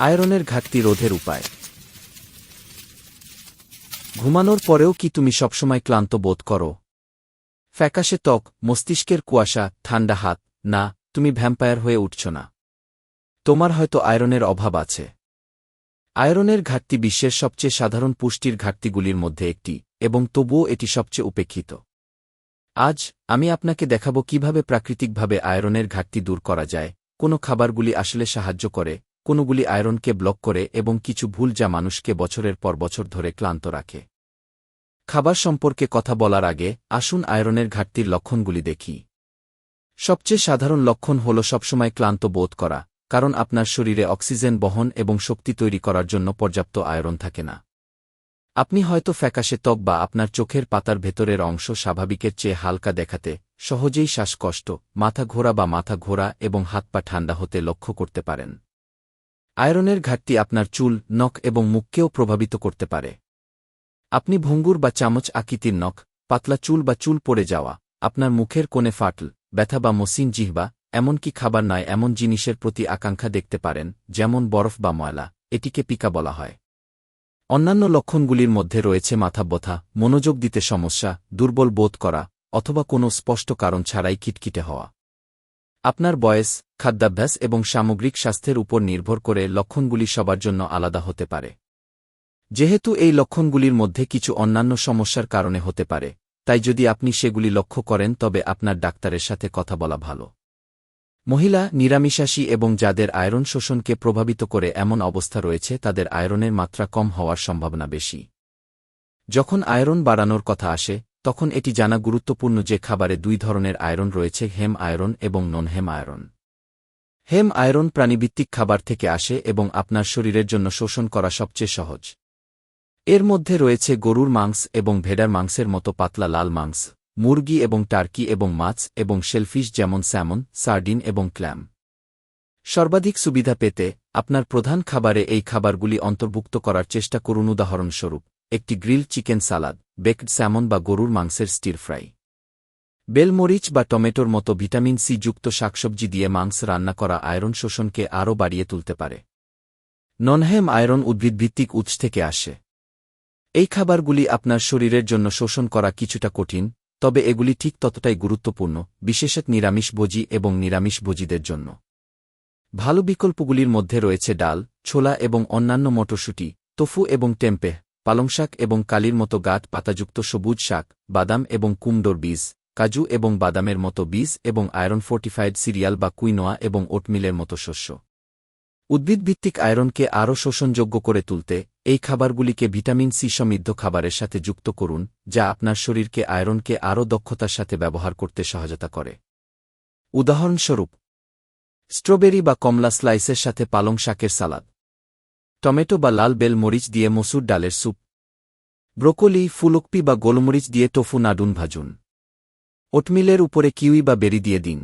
আয়রনের ঘাটতি রোধের উপায়। ঘুমানোর পরেও কি তুমি সবসময় ক্লান্ত বোধ করো? ফ্যাকাশে ত্বক, মস্তিষ্কের কুয়াশা, ঠান্ডা হাত, না, তুমি ভ্যাম্পায়ার হয়ে উঠছ না। তোমার হয়তো আয়রনের অভাব আছে। আয়রনের ঘাটতি বিশ্বের সবচেয়ে সাধারণ পুষ্টির ঘাটতিগুলির মধ্যে একটি, এবং তবুও এটি সবচেয়ে উপেক্ষিত। আজ, আমি আপনাকে দেখাব কীভাবে প্রাকৃতিকভাবে আয়রনের ঘাটতি দূর করা যায়, কোন খাবারগুলি আসলে সাহায্য করে কোনগুলি আয়রনকে ব্লক করে এবং কিছু ভুল যা মানুষকে বছরের পর বছর ধরে ক্লান্ত রাখে। খাবার সম্পর্কে কথা বলার আগে আসুন আয়রনের ঘাটতির লক্ষণগুলি দেখি। সবচেয়ে সাধারণ লক্ষণ হল সবসময় ক্লান্ত বোধ করা, কারণ আপনার শরীরে অক্সিজেন বহন এবং শক্তি তৈরি করার জন্য পর্যাপ্ত আয়রন থাকে না। আপনি হয়তো ফ্যাকাশে ত্বক বা আপনার চোখের পাতার ভেতরের অংশ স্বাভাবিকের চেয়ে হালকা দেখাতে সহজেই শ্বাসকষ্ট, মাথা ঘোরা বা মাথা ঘোরা এবং হাত পা ঠান্ডা হতে লক্ষ্য করতে পারেন। আয়রনের ঘাটতি আপনার চুল, নখ এবং মুখকেও প্রভাবিত করতে পারে। আপনি ভঙ্গুর বা চামচ আকৃতির নখ, পাতলা চুল বা চুল পড়ে যাওয়া, আপনার মুখের কোণে ফাটল, ব্যথা বা মসিন জিহ্বা, এমনকি খাবার নয় এমন জিনিসের প্রতি আকাঙ্ক্ষা দেখতে পারেন, যেমন বরফ বা ময়লা, এটিকে পিকা বলা হয়। অন্যান্য লক্ষণগুলির মধ্যে রয়েছে মাথা ব্যথা, মনোযোগ দিতে সমস্যা, দুর্বল বোধ করা, অথবা কোনো স্পষ্ট কারণ ছাড়াই কিটকিটে হওয়া। আপনার বয়স, খাদ্যাভ্যাস এবং সামগ্রিক স্বাস্থ্যের উপর নির্ভর করে লক্ষণগুলি সবার জন্য আলাদা হতে পারে। যেহেতু এই লক্ষণগুলির মধ্যে কিছু অন্যান্য সমস্যার কারণে হতে পারে, তাই যদি আপনি সেগুলি লক্ষ্য করেন তবে আপনার ডাক্তারের সাথে কথা বলা ভালো। মহিলা, নিরামিষাশী এবং যাদের আয়রন শোষণকে প্রভাবিত করে এমন অবস্থা রয়েছে তাদের আয়রনের মাত্রা কম হওয়ার সম্ভাবনা বেশি। যখন আয়রন বাড়ানোর কথা আসে তখন এটি জানা গুরুত্বপূর্ণ যে খাবারে দুই ধরনের আয়রন রয়েছে, হেম আয়রন এবং নন হেম আয়রন। হেম আয়রন প্রাণীভিত্তিক খাবার থেকে আসে এবং আপনার শরীরের জন্য শোষণ করা সবচেয়ে সহজ। এর মধ্যে রয়েছে গরুর মাংস এবং ভেডার মাংসের মতো পাতলা লাল মাংস, মুরগি এবং টার্কি এবং মাছ এবং শেলফিশ যেমন স্যামন, সার্ডিন এবং ক্ল্যাম। সর্বাধিক সুবিধা পেতে আপনার প্রধান খাবারে এই খাবারগুলি অন্তর্ভুক্ত করার চেষ্টা করুন। উদাহরণস্বরূপ একটি grill chicken salad, baked salmon বা গরুর মাংসের স্টির ফ্রাই। বেলমরিচ বা টমেটোর মতো ভিটামিন সি যুক্ত শাকসবজি দিয়ে মাংস রান্না করা আয়রন শোষণকে আরও বাড়িয়ে তুলতে পারে। ননহেম আয়রন উদ্ভিদভিত্তিক উৎস থেকে আসে। এই খাবারগুলি আপনার শরীরের জন্য শোষণ করা কিছুটা কঠিন, তবে এগুলি ঠিক ততটাই গুরুত্বপূর্ণ, বিশেষত নিরামিষভোজী এবং নিরামিষভোজীদের জন্য। ভালো বিকল্পগুলির মধ্যে রয়েছে ডাল, ছোলা এবং অন্যান্য মটরশুটি তোফু এবং টেম্পে পালংশাক এবং কালির মতো গাঠ পাতাযুক্ত সবুজ শাক, বাদাম এবং কুমডোর বীজ, কাজু এবং বাদামের মতো বীজ এবং আয়রন ফোর্টিফাইড সিরিয়াল বা কুইনোয়া এবং ওটমিলের মতো শস্য। উদ্ভিদভিত্তিক আয়রনকে আরও শোষণযোগ্য করে তুলতে, এই খাবারগুলিকে ভিটামিন সি সমৃদ্ধ খাবারের সাথে যুক্ত করুন, যা আপনার শরীরকে আয়রনকে আরও দক্ষতার সাথে ব্যবহার করতে সহায়তা করে। উদাহরণস্বরূপ, স্ট্রবেরি বা কমলা স্লাইসের সাথে পালং শাকের সালাদ। টমেটো বা লাল বেল মরিচ দিয়ে মসুর ডালের স্যুপ। ব্রোকলি, ফুলকপি বা গোলমরিচ দিয়ে টোফু নাডুন ভাজুন। ওটমিলের উপরে কিউই বা বেরি দিয়ে দিন।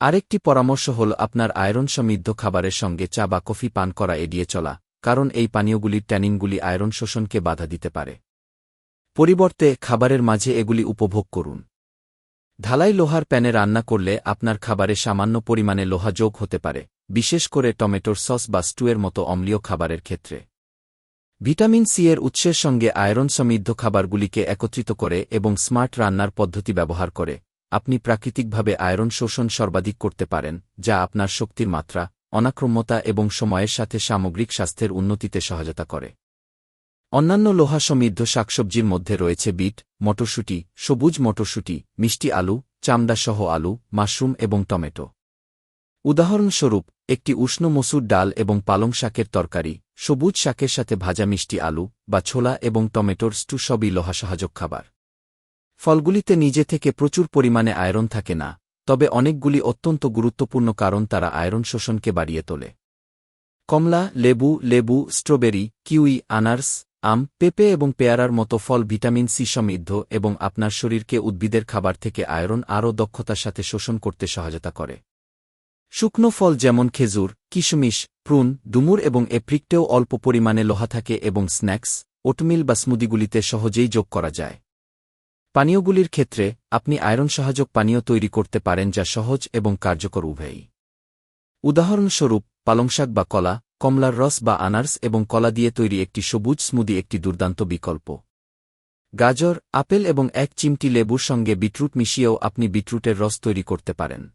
আরেকটি পরামর্শ হল আপনার আয়রন সমৃদ্ধ খাবারের সঙ্গে চা বা কফি পান করা এড়িয়ে চলা, কারণ এই পানীয়গুলির ট্যানিনগুলি আয়রন শোষণকে বাধা দিতে পারে। পরিবর্তে খাবারের মাঝে এগুলি উপভোগ করুন। ঢালাই লোহার প্যানে রান্না করলে আপনার খাবারে সামান্য পরিমাণে লোহা যোগ হতে পারে। বিশেষ করে টমেটোর সস বা স্টুয়ের মতো অম্লীয় খাবারের ক্ষেত্রে। ভিটামিন সি এর উৎসের সঙ্গে আয়রন সমৃদ্ধ খাবারগুলিকে একত্রিত করে এবং স্মার্ট রান্নার পদ্ধতি ব্যবহার করে। আপনি প্রাকৃতিকভাবে আয়রন শোষণ সর্বাধিক করতে পারেন, যা আপনার শক্তির মাত্রা, অনাক্রম্যতা এবং সময়ের সাথে সামগ্রিক স্বাস্থ্যের উন্নতিতে সহায়তা করে। অন্যান্য লোহা সমৃদ্ধ শাকসবজির মধ্যে রয়েছে বিট, মটরশুটি, সবুজ মটরশুটি, মিষ্টি আলু, চামড়াসহ আলু, মাশরুম এবং টমেটো। উদাহরণস্বরূপ, একটি উষ্ণ মসুর ডাল এবং পালং শাকের তরকারি, সবুজ শাকের সাথে ভাজা মিষ্টি আলু বা ছোলা এবং টমেটোর স্টু সবই লোহা সহায়ক খাবার। ফলগুলিতে নিজে থেকে প্রচুর পরিমাণে আয়রন থাকে না, তবে অনেকগুলি অত্যন্ত গুরুত্বপূর্ণ কারণ তারা আয়রন শোষণকে বাড়িয়ে তোলে। কমলা, লেবু লেবু, স্ট্রবেরি, কিউই, আনার্স, আম, পেঁপে এবং পেয়ারার মতো ফল ভিটামিন সি সমৃদ্ধ এবং আপনার শরীরকে উদ্ভিদের খাবার থেকে আয়রন আরও দক্ষতার সাথে শোষণ করতে সহায়তা করে। শুকনো ফল যেমন খেজুর, কিশমিশ, প্রুন, ডুমুর এবং এপ্রিকটেও অল্প পরিমাণে লোহা থাকে এবং স্ন্যাক্স, ওটমিল বা স্মুদিগুলিতে সহজেই যোগ করা যায়। পানীয়গুলির ক্ষেত্রে, আপনি আয়রন সহায়ক পানীয় তৈরি করতে পারেন যা সহজ এবং কার্যকর উভয়ই। উদাহরণস্বরূপ, পালংশাক বা কলা, কমলার রস বা আনার্স এবং কলা দিয়ে তৈরি একটি সবুজ স্মুদি একটি দুর্দান্ত বিকল্প। গাজর, আপেল এবং এক চিমটি লেবুর সঙ্গে বিটরুট মিশিয়েও আপনি বিটরুটের রস তৈরি করতে পারেন।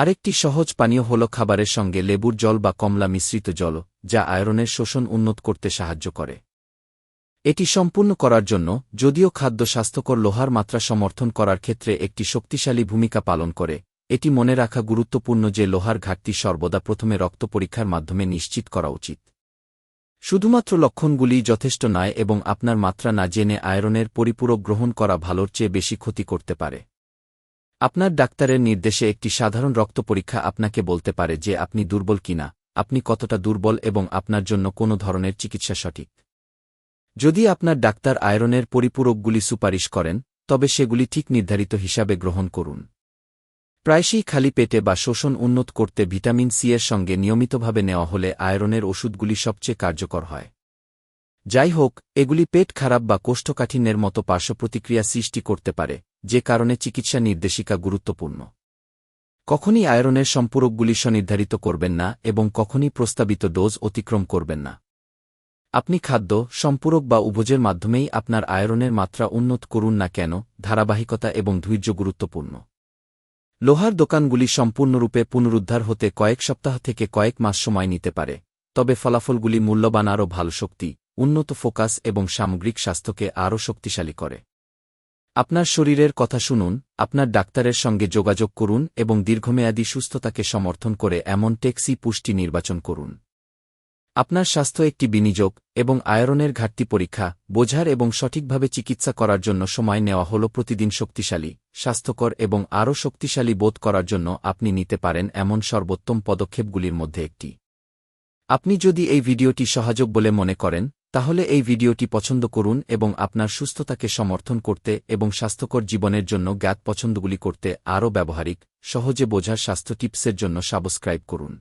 আরেকটি সহজ পানীয় হল খাবারের সঙ্গে লেবুর জল বা কমলা মিশ্রিত জল, যা আয়রনের শোষণ উন্নত করতে সাহায্য করে। এটি সম্পূর্ণ করার জন্য, যদিও খাদ্য স্বাস্থ্যকর লোহার মাত্রা সমর্থন করার ক্ষেত্রে একটি শক্তিশালী ভূমিকা পালন করে, এটি মনে রাখা গুরুত্বপূর্ণ যে লোহার ঘাটতি সর্বদা প্রথমে রক্ত পরীক্ষার মাধ্যমে নিশ্চিত করা উচিত। শুধুমাত্র লক্ষণগুলি যথেষ্ট নয় এবং আপনার মাত্রা না জেনে আয়রনের পরিপূরক গ্রহণ করা ভালোর চেয়ে বেশি ক্ষতি করতে পারে। আপনার ডাক্তারের নির্দেশে একটি সাধারণ রক্ত পরীক্ষা আপনাকে বলতে পারে যে আপনি দুর্বল কিনা, আপনি কতটা দুর্বল এবং আপনার জন্য কোনো ধরনের চিকিৎসা সঠিক। যদি আপনার ডাক্তার আয়রনের পরিপূরকগুলি সুপারিশ করেন, তবে সেগুলি ঠিক নির্ধারিত হিসাবে গ্রহণ করুন। প্রায়শই খালি পেটে বা শোষণ উন্নত করতে ভিটামিন সি এর সঙ্গে নিয়মিতভাবে নেওয়া হলে আয়রনের ওষুধগুলি সবচেয়ে কার্যকর হয়। যাই হোক, এগুলি পেট খারাপ বা কোষ্ঠকাঠিন্যের মতো পার্শ্বপ্রতিক্রিয়া সৃষ্টি করতে পারে যে কারণে চিকিৎসা নির্দেশিকা গুরুত্বপূর্ণ। কখনই আয়রনের সম্পূরকগুলি স্বনির্ধারিত করবেন না এবং কখনই প্রস্তাবিত ডোজ অতিক্রম করবেন না। আপনি খাদ্য, সম্পূরক বা উভোজের মাধ্যমেই আপনার আয়রনের মাত্রা উন্নত করুন না কেন, ধারাবাহিকতা এবং ধৈর্য গুরুত্বপূর্ণ। লোহার দোকানগুলি সম্পূর্ণরূপে পুনরুদ্ধার হতে কয়েক সপ্তাহ থেকে কয়েক মাস সময় নিতে পারে, তবে ফলাফলগুলি মূল্যবান আরও ভালো শক্তি, উন্নত ফোকাস এবং সামগ্রিক স্বাস্থ্যকে আরও শক্তিশালী করে। আপনার শরীরের কথা শুনুন, আপনার ডাক্তারের সঙ্গে যোগাযোগ করুন এবং দীর্ঘমেয়াদী সুস্থতাকে সমর্থন করে এমন টেক্সি পুষ্টি নির্বাচন করুন। আপনার স্বাস্থ্য একটি বিনিয়োগ এবং আয়রনের ঘাটতি পরীক্ষা, বোঝার এবং সঠিকভাবে চিকিৎসা করার জন্য সময় নেওয়া হল প্রতিদিন শক্তিশালী, স্বাস্থ্যকর এবং আরও শক্তিশালী বোধ করার জন্য আপনি নিতে পারেন এমন সর্বোত্তম পদক্ষেপগুলির মধ্যে একটি। আপনি যদি এই ভিডিওটি সহযোগ বলে মনে করেন তাহলে এই ভিডিওটি পছন্দ করুন এবং আপনার সুস্থতাকে সমর্থন করতে এবং স্বাস্থ্যকর জীবনের জন্য জ্ঞাত পছন্দগুলি করতে আরও ব্যবহারিক, সহজে বোঝার স্বাস্থ্য টিপসের জন্য সাবস্ক্রাইব করুন।